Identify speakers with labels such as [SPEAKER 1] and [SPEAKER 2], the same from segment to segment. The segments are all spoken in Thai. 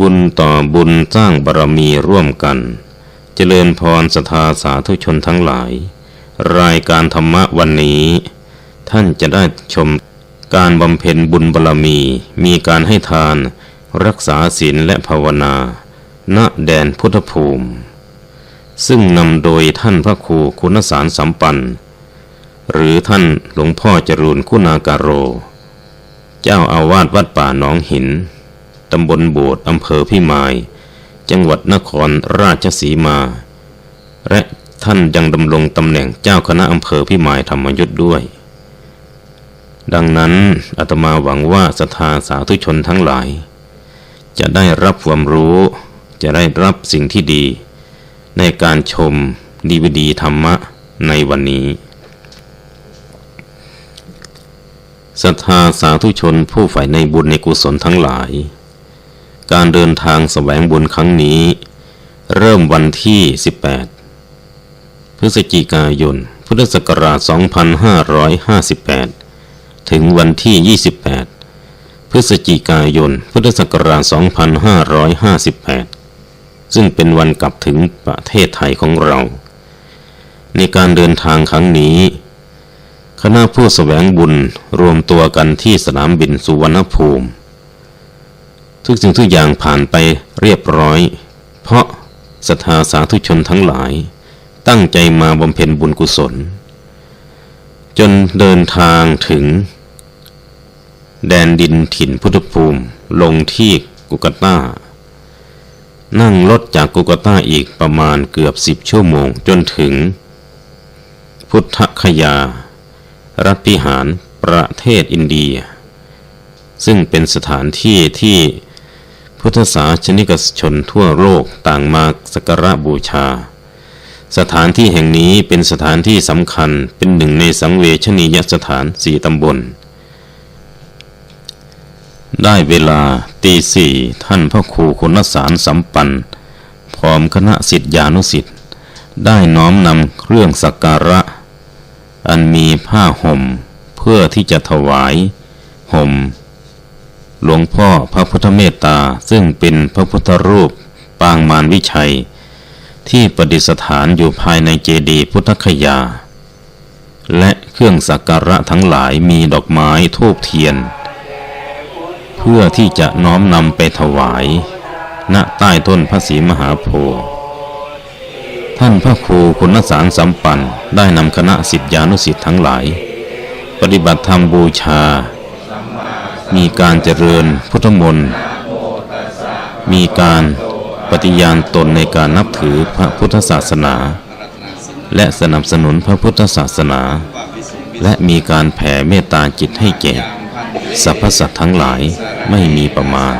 [SPEAKER 1] บุญต่อบุญสร้างบารมีร่วมกัน เจริญพรสถาสาธุชนทั้งหลาย รายการธรรมะวันนี้ ท่านจะได้ชมการบำเพ็ญบุญบารมี มีการให้ทาน รักษาศีลและภาวนา ณแดนพุทธภูมิ ซึ่งนำโดยท่านพระครูคุณสารสัมปัน หรือท่านหลวงพ่อจรูนคุณาการโร เจ้าอาวาสวัดป่าหนองหิน ตำบลโบดอำเภอพิมาย จังหวัดนครราชสีมา และท่านยังดำรงตำแหน่งเจ้าคณะอำเภอพิมายธรรมยุทธ์ด้วย ดังนั้นอาตมาหวังว่าศรัทธาสาธุชนทั้งหลาย จะได้รับความรู้ จะได้รับสิ่งที่ดี ในการชมดีวดีธรรมะในวันนี้ศรัทธาสาธุชนผู้ใฝ่ในบุญในกุศลทั้งหลาย การเดินทางแสวงบุญครั้งนี้ เริ่มวันที่ 18 พฤศจิกายน พุทธศักราช 2558 ถึงวันที่ 28 พฤศจิกายน พุทธศักราช 2558 ซึ่งเป็นวันกลับถึงประเทศไทยของเรา ในการเดินทางครั้งนี้ คณะผู้แสวงบุญรวมตัวกันที่สนามบินสุวรรณภูมิ ทุกสิ่งทุกอย่างผ่านไปเรียบร้อย เพราะศรัทธาสาธุชนทั้งหลาย ตั้งใจมาบำเพ็ญบุญกุศล จนเดินทางถึง แดนดินถิ่นพุทธภูมิ ลงที่กุกตานั่งรถจากกุกตาอีกประมาณเกือบสิบชั่วโมงจนถึง พุทธคยา รัฐพิหารประเทศอินเดีย ซึ่งเป็นสถานที่ที่ พุทธศาสนิกชนทั่วโลกต่างมาสักการะบูชา สถานที่แห่งนี้เป็นสถานที่สำคัญเป็นหนึ่งในสังเวชนียสถานสี่ตำบล ได้เวลาตีสี่ท่านพระครูคุณสารสัมปันพร้อมคณะสิทธิานุสิทธิ์ได้น้อมนำเครื่องสักการะ อันมีผ้าห่ม เพื่อที่จะถวาย ห่ม หลวงพ่อพระพุทธเมตตาซึ่งเป็นพระพุทธรูปปางมารวิชัย ที่ประดิษฐานอยู่ภายในเจดีย์พุทธคยา และเครื่องสักการะทั้งหลายมีดอกไม้ทูบเทียน เพื่อที่จะน้อมนำไปถวาย ณใต้ต้นพระศรีมหาโพธิ์ท่านพระครูคุณสารสัมปันได้นำคณะสิทธิานุสิทธิ์ทั้งหลาย ปฏิบัติธรรมบูชา มีการเจริญพุทธมนต์มีการปฏิญาณตนในการนับถือพระพุทธศาสนา และสนับสนุนพระพุทธศาสนา และมีการแผ่เมตตาจิตให้แก่สรรพสัตว์ทั้งหลายไม่มีประมาณ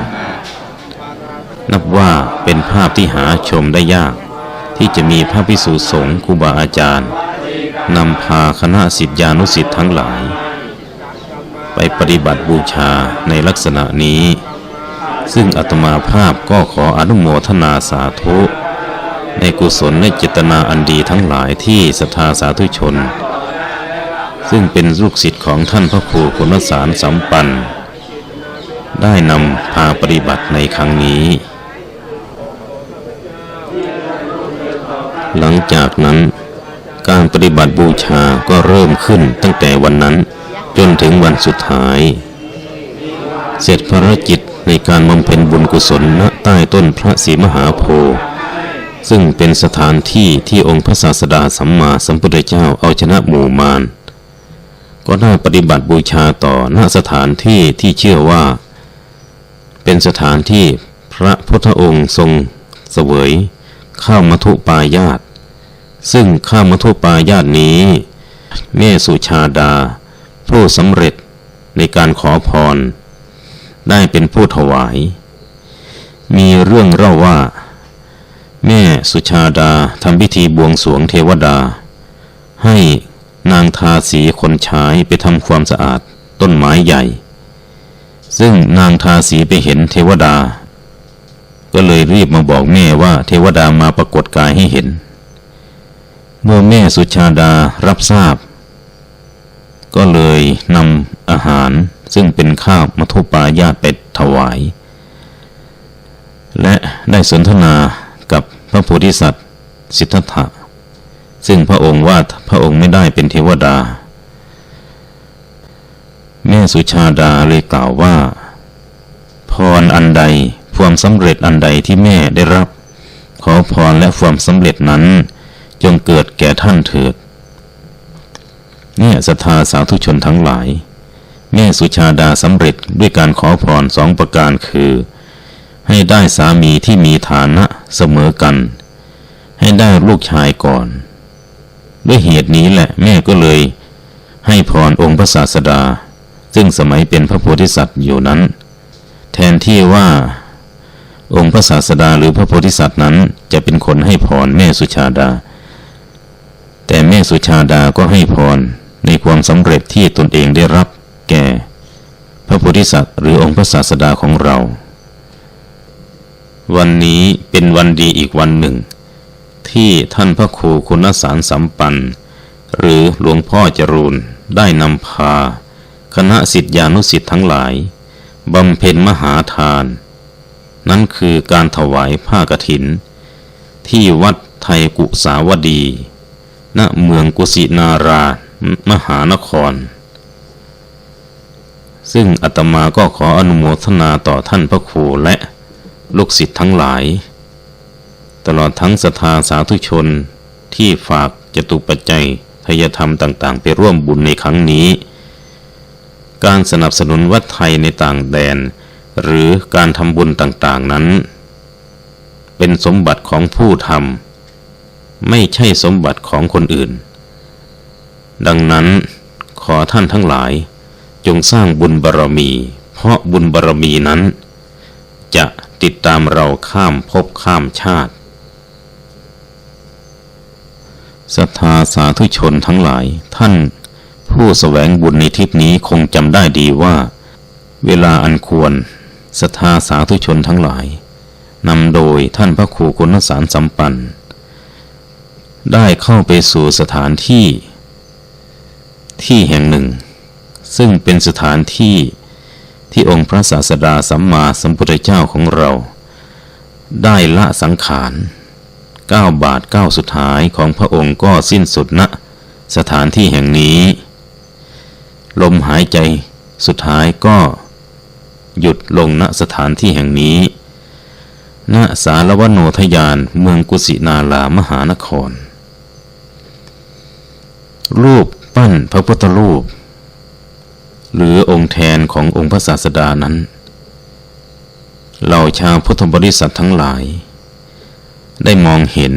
[SPEAKER 1] นับว่าเป็นภาพที่หาชมได้ยาก ที่จะมีพระพิสุสงฆ์ครูบาอาจารย์นำพาคณะสิทธิานุสิทธิ์ทั้งหลาย ไปปฏิบัติบูชาในลักษณะนี้ ซึ่งอาตมาภาพก็ขออนุโมทนาสาธุ ในกุศลในเจตนาอันดีทั้งหลายที่ศรัทธาสาธุชน ซึ่งเป็นลูกศิษย์ของท่านพระครูคุณสารสัมปันธ์ได้นำพาปฏิบัติในครั้งนี้ หลังจากนั้นการปฏิบัติบูชาก็เริ่มขึ้นตั้งแต่วันนั้น จนถึงวันสุดท้าย เสร็จภารกิจในการบำเพ็ญบุญกุศลณใต้ต้นพระศรีมหาโพธิ์ซึ่งเป็นสถานที่ที่องค์พระศาสดาสัมมาสัมพุทธเจ้าเอาชนะหมู่มารก็ได้ปฏิบัติบูชาต่อณสถานที่ที่เชื่อว่า เป็นสถานที่พระพุทธองค์ทรงเสวยข้าวมัทุปายาตซึ่งข้าวมัทุปายาตนี้ แม่สุชาดา ผู้สำเร็จในการขอพร ได้เป็นผู้ถวาย มีเรื่องเล่าว่า แม่สุชาดาทำพิธีบวงสวงเทวดา ให้นางทาสีคนใช้ไปทำความสะอาดต้นไม้ใหญ่ ซึ่งนางทาสีไปเห็นเทวดา ก็เลยรีบมาบอกแม่ว่าเทวดามาปรากฏกายให้เห็น เมื่อแม่สุชาดารับทราบ ก็เลยนำอาหารซึ่งเป็นข้าวมัทุปายาตไปถวาย และได้สนทนากับพระโพธิสัตว์สิทธัตถะ ซึ่งพระองค์ว่าพระองค์ไม่ได้เป็นเทวดา แม่สุชาดาเลยกล่าวว่า พรอันใดความสำเร็จอันใดที่แม่ได้รับ ขอพรและความสำเร็จนั้น จงเกิดแก่ท่านเถิด เนี่ยศรัทธาสาธุชนทั้งหลาย แม่สุชาดาสำเร็จด้วยการขอพรสองประการคือ ให้ได้สามีที่มีฐานะเสมอกัน ให้ได้ลูกชายก่อน ด้วยเหตุนี้แหละแม่ก็เลย ให้พรองค์พระศาสดา ซึ่งสมัยเป็นพระโพธิสัตว์อยู่นั้น แทนที่ว่าองค์พระศาสดาหรือพระโพธิสัตว์นั้นจะเป็นคนให้พรแม่สุชาดา แต่แม่สุชาดาก็ให้พร ในความสำเร็จที่ตนเองได้รับแก่ พระโพธิสัตว์หรือองค์พระศาสดาของเรา วันนี้เป็นวันดีอีกวันหนึ่ง ที่ท่านพระครูคุณสารสัมปัน หรือหลวงพ่อจรูนได้นำพา คณะสิทธิานุสิทธิ์ทั้งหลายบำเพ็ญมหาทาน นั่นคือการถวายผ้ากฐิน ที่วัดไทยกุสาวดี ณเมืองกุสินารา มหานคร ซึ่งอาตมาก็ขออนุโมทนาต่อท่านพระครูและลูกศิษย์ทั้งหลาย ตลอดทั้งศรัทธาสาธุชนที่ฝากจตุปัจจัยทายธรรมต่างๆ ไปร่วมบุญในครั้งนี้ การสนับสนุนวัดไทยในต่างแดน หรือการทำบุญต่างๆนั้น เป็นสมบัติของผู้ทำไม่ใช่สมบัติของคนอื่น ดังนั้นขอท่านทั้งหลาย จงสร้างบุญบารรมี เพราะบุญบารรมีนั้น จะติดตามเราข้ามภพข้ามชาติศรัทธาสาธุชนทั้งหลายท่านผู้สแสวงบุญในทิศนี้คงจำได้ดีว่า เวลาอันควรศรัทธาสาธุชนทั้งหลายนำโดยท่านพระครูคุณสารสัมปัน ได้เข้าไปสู่สถานที่ ที่แห่งหนึ่ง ซึ่งเป็นสถานที่ที่องค์พระศาสดาสัมมาสัมพุทธเจ้าของเรา ได้ละสังขารก้าบาทเก้าสุดท้ายของพระองค์ก็สิ้นสุดณสถานที่แห่งนี้ ลมหายใจสุดท้ายก็หยุดลงณสถานที่แห่งนี้ ณสารวโนทยานเมืองกุสินาลามหานคร รูป ปั้นพระพุทธรูป หรือองค์แทนขององค์พระศาสดานั้นเหล่าชาวพุทธบริษัททั้งหลาย ได้มองเห็น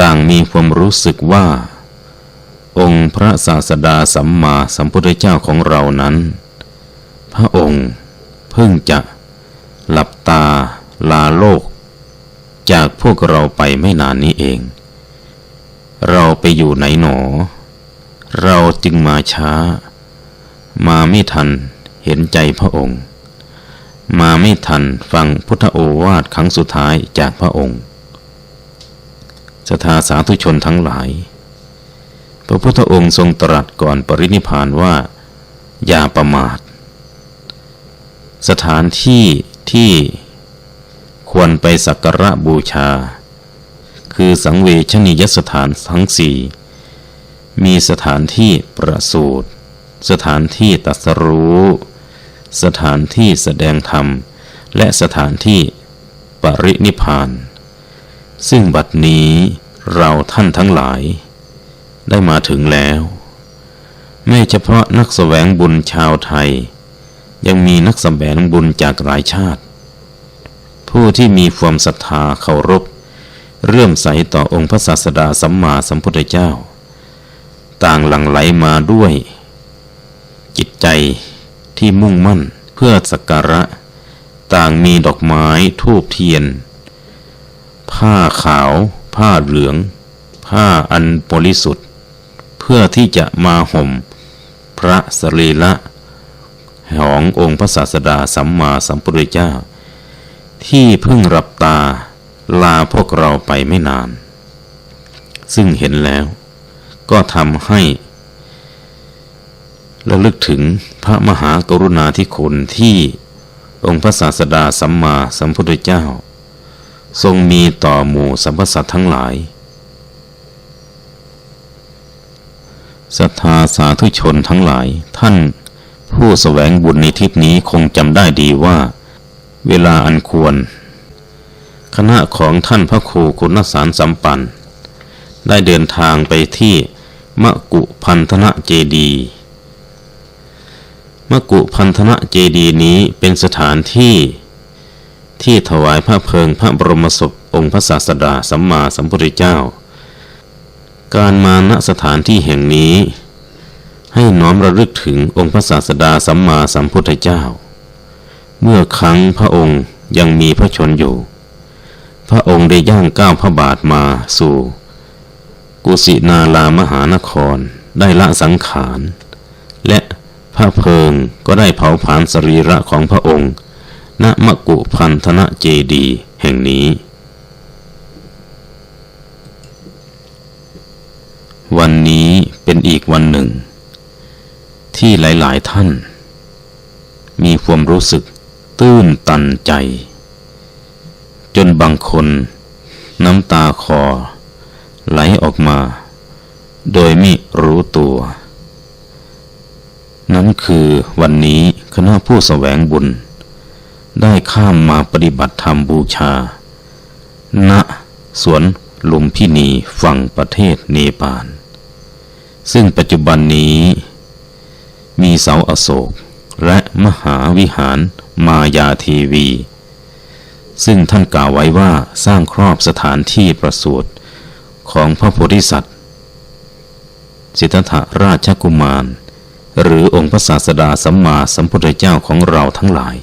[SPEAKER 1] ต่างมีความรู้สึกว่า องค์พระศาสดาสัมมาสัมพุทธเจ้าของเรานั้น พระองค์เพิ่งจะหลับตาลาโลก จากพวกเราไปไม่นานนี้เอง เราไปอยู่ไหนหนอ เราจึงมาช้า มาไม่ทันเห็นใจพระองค์ มาไม่ทันฟังพุทธโอวาทครั้งสุดท้ายจากพระองค์สถาสาธุชนทั้งหลาย พระพุทธองค์ทรงตรัสก่อนปรินิพานว่า อย่าประมาท สถานที่ที่ควรไปสักการะบูชา คือสังเวชนียสถานทั้งสี่ มีสถานที่ประสูตรสถานที่ตัสรู้ สถานที่แสดงธรรม และสถานที่ปรินิพาน ซึ่งบัดนี้เราท่านทั้งหลาย ได้มาถึงแล้ว ไม่เฉพาะนักแสวงบุญชาวไทย ยังมีนักแสวงบุญจากหลายชาติ ผู้ที่มีความศรัทธาเคารพ เรื่อมใสต่อองค์พระศาสดาสัมมาสัมพุทธเจ้า ต่างหลั่งไหลมาด้วย จิตใจที่มุ่งมั่นเพื่อสักการะ ต่างมีดอกไม้ทูบเทียน ผ้าขาว ผ้าเหลือง ผ้าอันบริสุทธิ์ เพื่อที่จะมาห่ม พระสรีระขององค์พระศาสดาสัมมาสัมพุทธเจ้า ที่เพิ่งรับตาลาพวกเราไปไม่นาน ซึ่งเห็นแล้ว ก็ทำให้ระลึกถึงพระมหากรุณาธิคุณที่องค์พระศาสดาสัมมาสัมพุทธเจ้า ทรงมีต่อหมู่สรรพสัตทั้งหลายศรัทธาสาธุชนทั้งหลาย ท่านผู้สแสวงบุญในทิศนี้คงจำได้ดีว่า เวลาอันควร คณะของท่านพระครูคุณสารสัมปัน ได้เดินทางไปที่ มะกุพันธนะเจดีมะกุพันธนะเจดีนี้เป็นสถานที่ที่ถวายพระเพลิงพระบรมศพองค์พระศาสดาสัมมาสัมพุทธเจ้า การมาณสถานที่แห่งนี้ ให้น้อมระลึกถึงองค์พระศาสดาสัมมาสัมพุทธเจ้า เมื่อครั้งพระองค์ยังมีพระชนอยู่ พระองค์ได้ย่างก้าวพระบาทมาสู่ กุสินาลามหานครได้ละสังขาร และพระเพลิงก็ได้เผาผลาญสรีระของพระองค์ณมะกุพันธนะเจดีแห่งนี้ วันนี้เป็นอีกวันหนึ่ง ที่หลาย ๆ ท่าน มีความรู้สึกตื้นตันใจ จนบางคนน้ำตาคอ ไหลออกมา โดยไม่รู้ตัว นั้นคือวันนี้คณะผู้สแสวงบุญ ได้ข้ามมาปฏิบัติธรรมบูชา ณ สวนลุมพินีฝั่งประเทศเนปาล ซึ่งปัจจุบันนี้ มีเสาอโศกและมหาวิหารมายาทีวี ซึ่งท่านกล่าวไว้ว่าสร้างครอบสถานที่ประสูติ ของพระโพธิสัตว์ สิทธัตถราชกุมาร หรือองค์พระศาสดาสัมมาสัมพุทธเจ้าของเราทั้งหลาย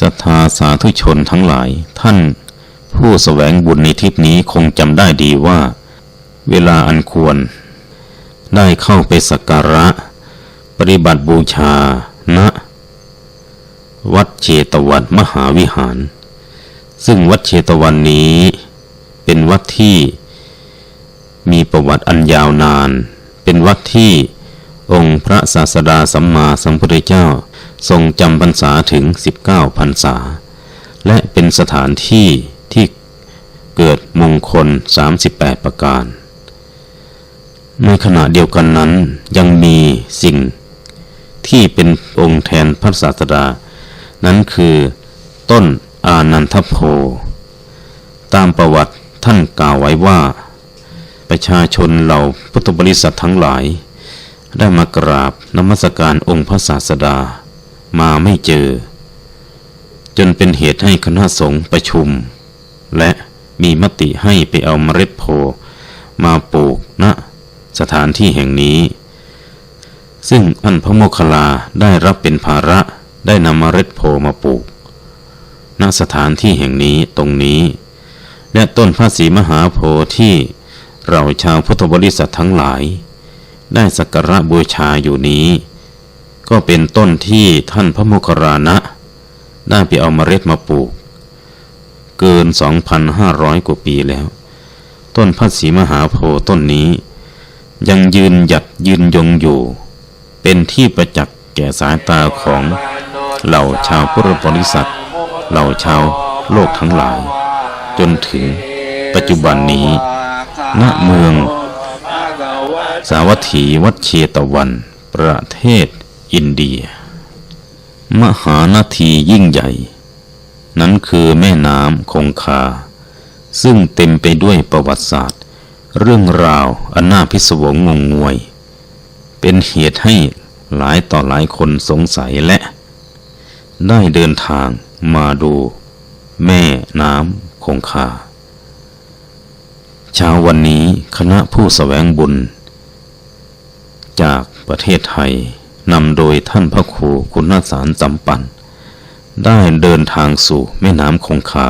[SPEAKER 1] ศรัทธาสาธุชนทั้งหลายท่านผู้สแสวงบุญในทิศนี้คงจำได้ดีว่า เวลาอันควร ได้เข้าไปสักการะ ปฏิบัติบูชาณวัดเชตวันมหาวิหาร ซึ่งวัดเชตวันนี้เป็นวัดที่ มีประวัติอันยาวนาน เป็นวัดที่องค์พระศาสดาสัมมาสัมพุทธเจ้า ทรงจำพรรษาถึง 19พรรษา และเป็นสถานที่ที่เกิดมงคล 38 ประการ ในขณะเดียวกันนั้นยังมีสิ่งที่เป็นองค์แทนพระศาสดา นั้นคือต้นอานันทโพ ตามประวัติท่านกล่าวไว้ว่า ประชาชนเหล่าพุทธบริษัททั้งหลาย ได้มากราบนมัสการองค์พระศาสดา มาไม่เจอ จนเป็นเหตุให้คณะสงฆ์ประชุม และมีมติให้ไปเอาเมล็ดโพมาปลูกณสถานที่แห่งนี้ ซึ่งอันพระโมคคัลลาได้รับเป็นภาระได้นำเมล็ดโพมาปลูกณสถานที่แห่งนี้ตรงนี้ และต้นพระศรีมหาโพธิ์ที่ เราชาวพุทธบริษัททั้งหลาย ได้สักการะบูชาอยู่นี้ ก็เป็นต้นที่ท่านพระโมคคัลลานะ ได้ไปเอาเมล็ดมาปลูก เกิน 2,500 กว่าปีแล้ว ต้นพระศรีมหาโพธิ์ต้นนี้ ยังยืนหยัดยืนยงอยู่ เป็นที่ประจักษ์แก่สายตาของเหล่าชาวพุทธบริษัทเหล่าชาวโลกทั้งหลาย จนถึงปัจจุบันนี้ ณเมือง สาวัตถีวัดเชตวัน ประเทศอินเดีย มหานาทียิ่งใหญ่ นั้นคือแม่น้ำคงคา ซึ่งเต็มไปด้วยประวัติศาสตร์ เรื่องราวอันน่าพิศวงงงงวย เป็นเหตุให้หลายต่อหลายคนสงสัยและ ได้เดินทางมาดู แม่น้ำคงคา เช้าวันนี้คณะผู้สแสวงบุญ จากประเทศไทยนำโดยท่านพระครูคุณาสารจำปัน ได้เดินทางสู่แม่น้ำคงคา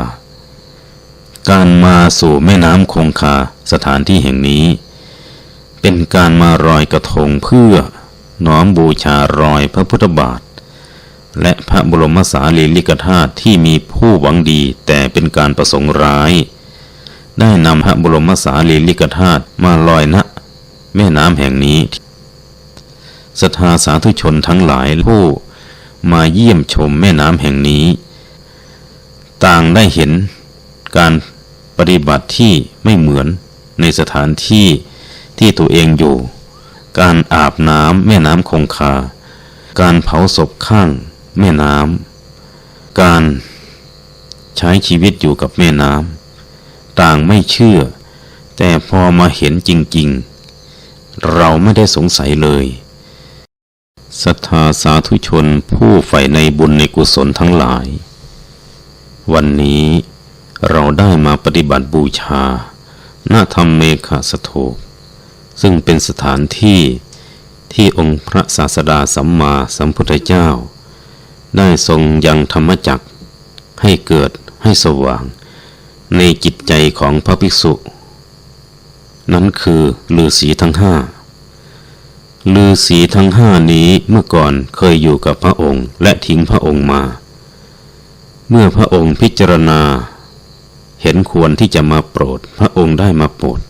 [SPEAKER 1] การมาสู่แม่น้ำคงคาสถานที่แห่งนี้ เป็นการมารอยกระทงเพื่อน้อมบูชารอยพระพุทธบาท และพระบรมสารีริกธาตุที่มีผู้หวังดีแต่เป็นการประสงค์ร้าย ได้นำพระบรมสารีริกธาตุมาลอยณแม่น้ำแห่งนี้ศรัทธาสาธุชนทั้งหลายผู้มาเยี่ยมชมแม่น้ำแห่งนี้ ต่างได้เห็นการปฏิบัติที่ไม่เหมือนในสถานที่ที่ตัวเองอยู่ การอาบน้ำแม่น้ำคงคา การเผาศพข้างแม่น้ำ การใช้ชีวิตอยู่กับแม่น้ำ ต่างไม่เชื่อ แต่พอมาเห็นจริง ๆ เราไม่ได้สงสัยเลยศรัทธาสาธุชนผู้ใฝ่ในบุญในกุศลทั้งหลาย วันนี้เราได้มาปฏิบัติบูชาหน้าธรรมเมฆสโถกซึ่งเป็นสถานที่ที่องค์พระศาสดาสัมมาสัมพุทธเจ้า ได้ทรงยังธรรมจักให้เกิดให้สว่าง ในจิตใจของพระภิกษุ นั้นคือฤาษีทั้งห้าฤาษีทั้งห้านี้เมื่อก่อนเคยอยู่กับพระองค์และทิ้งพระองค์มา เมื่อพระองค์พิจารณา เห็นควรที่จะมาโปรดพระองค์ได้มาโปรด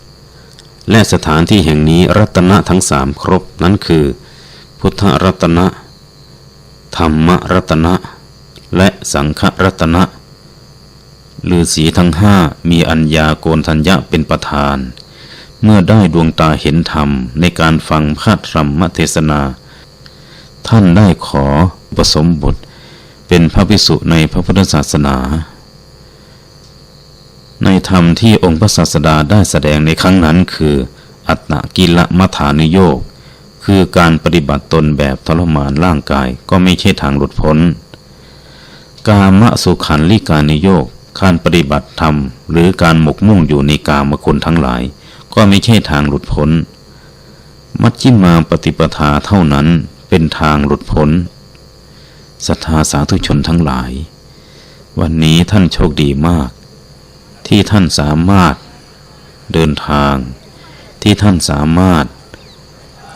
[SPEAKER 1] และสถานที่แห่งนี้รัตนะทั้งสามครบนั้นคือ พุทธรัตนะ ธรรมรัตนะ และสังฆรัตนะ ฤาษีทั้งห้ามีอัญญาโกนทัญญะเป็นประธาน เมื่อได้ดวงตาเห็นธรรมในการฟังพระธรรมเทศนา ท่านได้ขอผสมบทเป็นพระภิกษุในพระพุทธศาสนา ในธรรมที่องค์พระศาสดาได้แสดงในครั้งนั้นคือ อัตตกิลมัฐานิโยกคือการปฏิบัติตนแบบทรมานร่างกายก็ไม่ใช่ทางหลุดพ้น กามสุขันลิกานิโยก การปฏิบัติธรรม หรือการหมกมุ่งอยู่ในกามคุณทั้งหลาย ก็ไม่ใช่ทางหลุดพ้น มัชฌิมาปฏิปทาเท่านั้นเป็นทางหลุดพ้นศรัทธาสาธุชนทั้งหลาย วันนี้ท่านโชคดีมาก ที่ท่านสามารถเดินทาง ที่ท่านสามารถ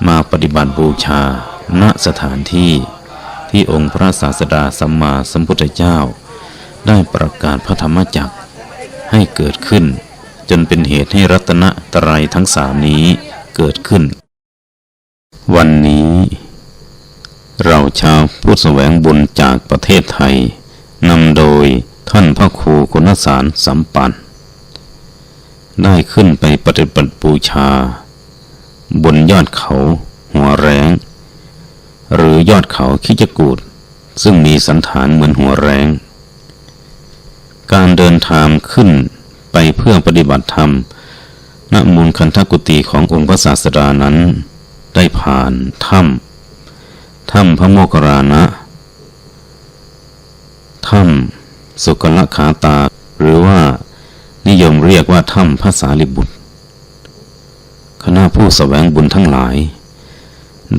[SPEAKER 1] มาปฏิบัติบูชา ณสถานที่ที่องค์พระศาสดาสัมมาสัมพุทธเจ้า ได้ประกาศพระธรรมจักรให้เกิดขึ้น จนเป็นเหตุให้รัตนตรัยทั้งสามนี้เกิดขึ้น วันนี้ เราชาวผู้แสวงบุญจากประเทศไทยนำโดยท่านพระครูคุณสารสัมปัน ได้ขึ้นไปปฏิบัติบูชา บนยอดเขาหัวแรง หรือยอดเขาคิจกูดซึ่งมีสันฐานเหมือนหัวแรง การเดินทางขึ้นไปเพื่อปฏิบัติธรรม ณ มูลคันธกุติขององค์พระศาสดานั้น ได้ผ่านถ้ำ ถ้ำพระโมคคัลลานะ ถ้ำสุกละขาตา หรือว่านิยมเรียกว่าถ้ำพระสารีบุตร คณะผู้สแสวงบุญทั้งหลาย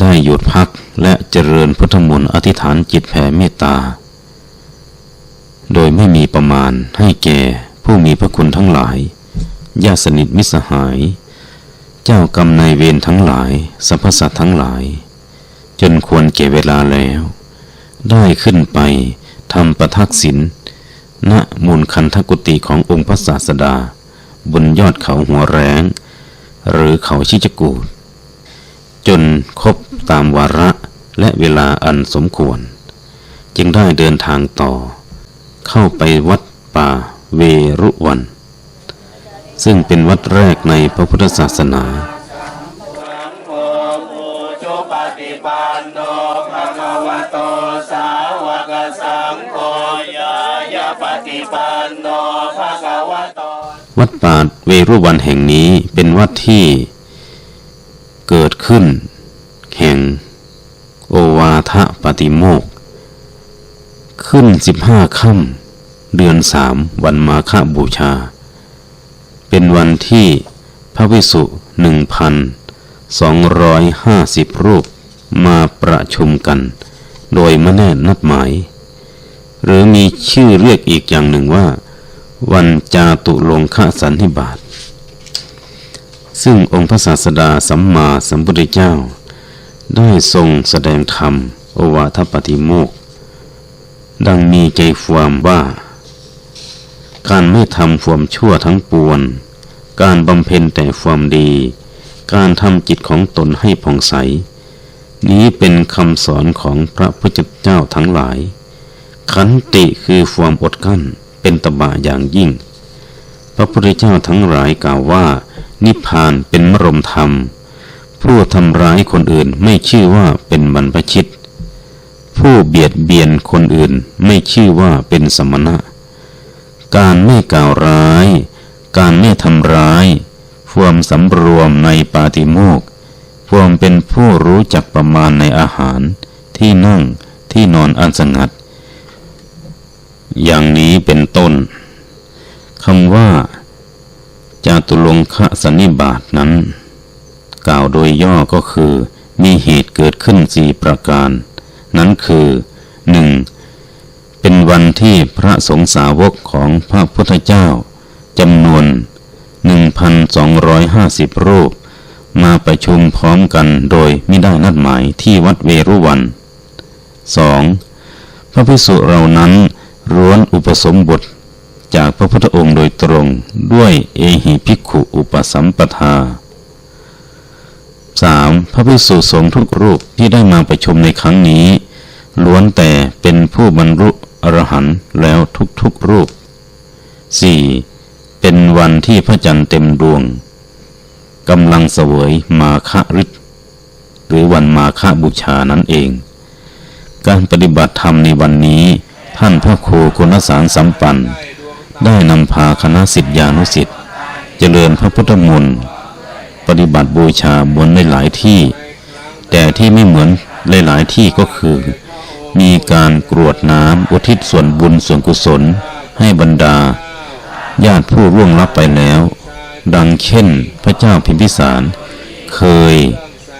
[SPEAKER 1] ได้หยุดพักและเจริญพุทธมนต์อธิษฐานจิตแผ่เมตตา โดยไม่มีประมาณให้แก่ผู้มีพระคุณทั้งหลายญาติสนิทมิสหาย เจ้ากรรมนายเวรทั้งหลายสรรพสัตว์ทั้งหลาย จนควรเก็เวลาแล้ว ได้ขึ้นไปทำประทักษิณณมูลคันธกุติขององค์พระศาสดา บนยอดเขาหัวแรงหรือเขาชิจกูดจนครบตามวาระและเวลาอันสมควร จึงได้เดินทางต่อ เข้าไปวัดป่าเวรุวัน ซึ่งเป็นวัดแรกในพระพุทธศาสนา
[SPEAKER 2] วั
[SPEAKER 1] ดป่าเวรุวันแห่งนี้เป็นวัดที่เกิดขึ้น แห่งโอวาทปฏิโมกข์ขึ้นสิบห้าค่ำ เดือนสามวันมาฆบูชา เป็นวันที่พระวิสุหนึ่งพันสองร้อยห้าสิบรูปมาประชุมกัน โดยไม่แน่นัดหมาย หรือมีชื่อเรียกอีกอย่างหนึ่งว่า วันจาตุลงคสันนิบาตซึ่งองค์พระศาสดาสัมมาสัมพุทธเจ้า ได้ทรงแสดงธรรม โอวาทปฏิโมกข์ดังมีใจความว่า การไม่ทำความชั่วทั้งปวง การบำเพ็ญแต่ความดี การทำจิตของตนให้ผ่องใส นี้เป็นคำสอนของพระพุทธเจ้าทั้งหลาย ขันติคือความอดกั้นเป็นตบะอย่างยิ่ง พระพุทธเจ้าทั้งหลายกล่าวว่า นิพพานเป็นมรมธรรม ผู้ทำร้ายคนอื่นไม่ชื่อว่าเป็นบรรพชิต ผู้เบียดเบียนคนอื่นไม่ชื่อว่าเป็นสมณะ การไม่กล่าวร้าย การไม่ทำร้ายความสำรวมในปาติโมกความเป็นผู้รู้จักประมาณในอาหาร ที่นั่งที่นอนอันสงัด อย่างนี้เป็นต้นคำว่าจาตุลงคะสันนิบาตนั้น กล่าวโดยย่อก็คือ มีเหตุเกิดขึ้นสี่ประการ นั้นคือหนึ่ง วันที่พระสงฆ์สาวกของพระพุทธเจ้าจำนวน 1,250 รูป มาประชุมพร้อมกันโดยไม่ได้นัดหมายที่วัดเวรุวัน 2. พระภิกษุเหล่านั้นร้วนอุปสมบทจากพระพุทธองค์โดยตรงด้วยเอหิภิกขุอุปสัมปทา 3. พระภิกษุสงฆ์ทุกรูปที่ได้มาประชุมในครั้งนี้ ล้วนแต่เป็นผู้บรรลุ อรหันต์แล้วทุกๆรูป 4. เป็นวันที่พระจันทร์เต็มดวงกำลังเสวยมาฆะฤทธิ์หรือวันมาฆะบูชานั่นเอง การปฏิบัติธรรมในวันนี้ท่านพระครูคุณสารสัมปัน ได้นำพาคณะสิทธิานุสิทธิ์เจริญพระพุทธมนต์ปฏิบัติบูชาบนในหลายที่ แต่ที่ไม่เหมือนหลายๆที่ก็คือ มีการกรวดน้ำอุทิศส่วนบุญส่วนกุศล ให้บรรดา ญาติผู้ร่วงลับไปแล้ว ดังเช่น พระเจ้าพิมพิสาร เคย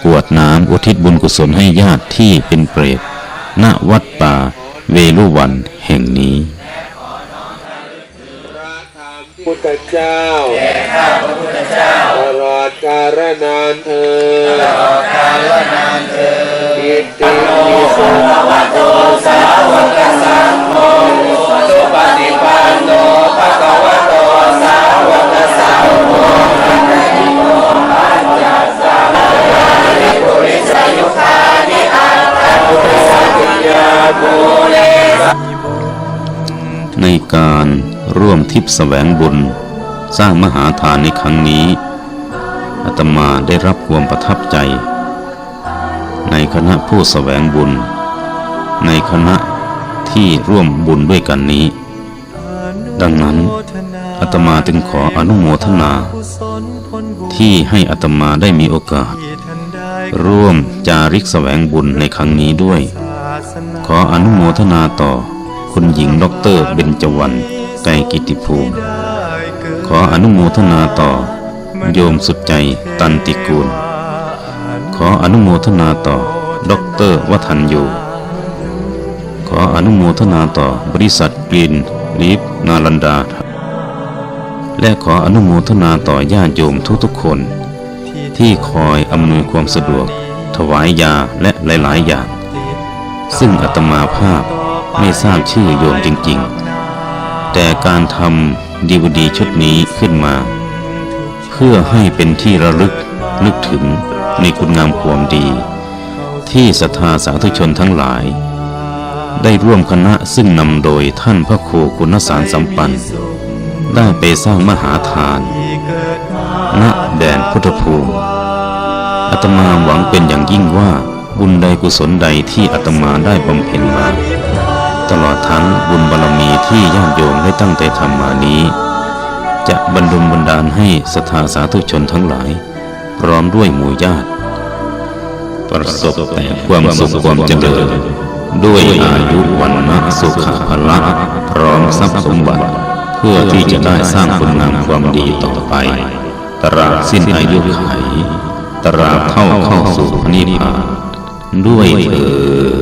[SPEAKER 1] กรวดน้ำอุทิศบุญกุศลให้ญาติที่เป็นเปรตณวัดป่าเวลุวันแห่งนี้
[SPEAKER 3] พุทธเจ้าแด่ข้าพระพุทธเจ้า ตลอดกาลนานเธอตลอดกาลนานเธออิติปิโส ภะวะโตสาวกสังโฆสุปฏิปันโนภะคะวะโตสาวกสังโฆ
[SPEAKER 1] ในการร่วมทิพย์แสวงบุญ สร้างมหาทานในครั้งนี้อาตมาได้รับความประทับใจ ในคณะผู้แสวงบุญ ในคณะที่ร่วมบุญด้วยกันนี้ ดังนั้นอาตมาจึงขออนุโมทนา ที่ให้อาตมาได้มีโอกาส ร่วมจาริกแสวงบุญในครั้งนี้ด้วย ขออนุโมทนาต่อคุณหญิงด็อกเตอร์เบญจวรรณไกรกิติภูมิ ขออนุโมทนาต่อ โยมสุดใจตันติกูล ออนุโมทนาต่อดรวัฒนยูขออนุโมทนาต่อบริษัทกรีนลีฟนาลันดา และขออนุโมทนาต่อญาติโยมทุกๆคน ที่คอยอำนวยความสะดวก ถวายยาและหลายๆอย่าง ซึ่งอาตมาภาพไม่ทราบชื่อโยมจริงๆ แต่การทำดีวดีชุดนี้ขึ้นมา เพื่อให้เป็นที่ระลึกนึกถึง ในคุณงามความดี ที่ศรัทธาสาธุชนทั้งหลาย ได้ร่วมคณะซึ่งนำโดยท่านพระครูคุณสารสัมปัน ได้ไปสร้างมหาทาน ณแดนพุทธภูมิอาตมาหวังเป็นอย่างยิ่งว่าบุญใดกุศลใดที่อาตมาได้บำเพ็ญมา ตลอดทั้งบุญบารมีที่ญาติโยมได้ตั้งใจทำมานี้ จะบรรดลบันดาลให้ศรัทธาสาธุชนทั้งหลาย พร้อมด้วยหมู่ญาติ ประสบแต่ความสุขความเจริญ ด้วยอายุวันนะสุขภละพร้อมทรัพย์สมบัติ เพื่อที่จะได้สร้างคุณงามความดีต่อไป ตราบสิ้นอายุไข ตราบเข้าเข้าสู่นิพพานด้วยเถิด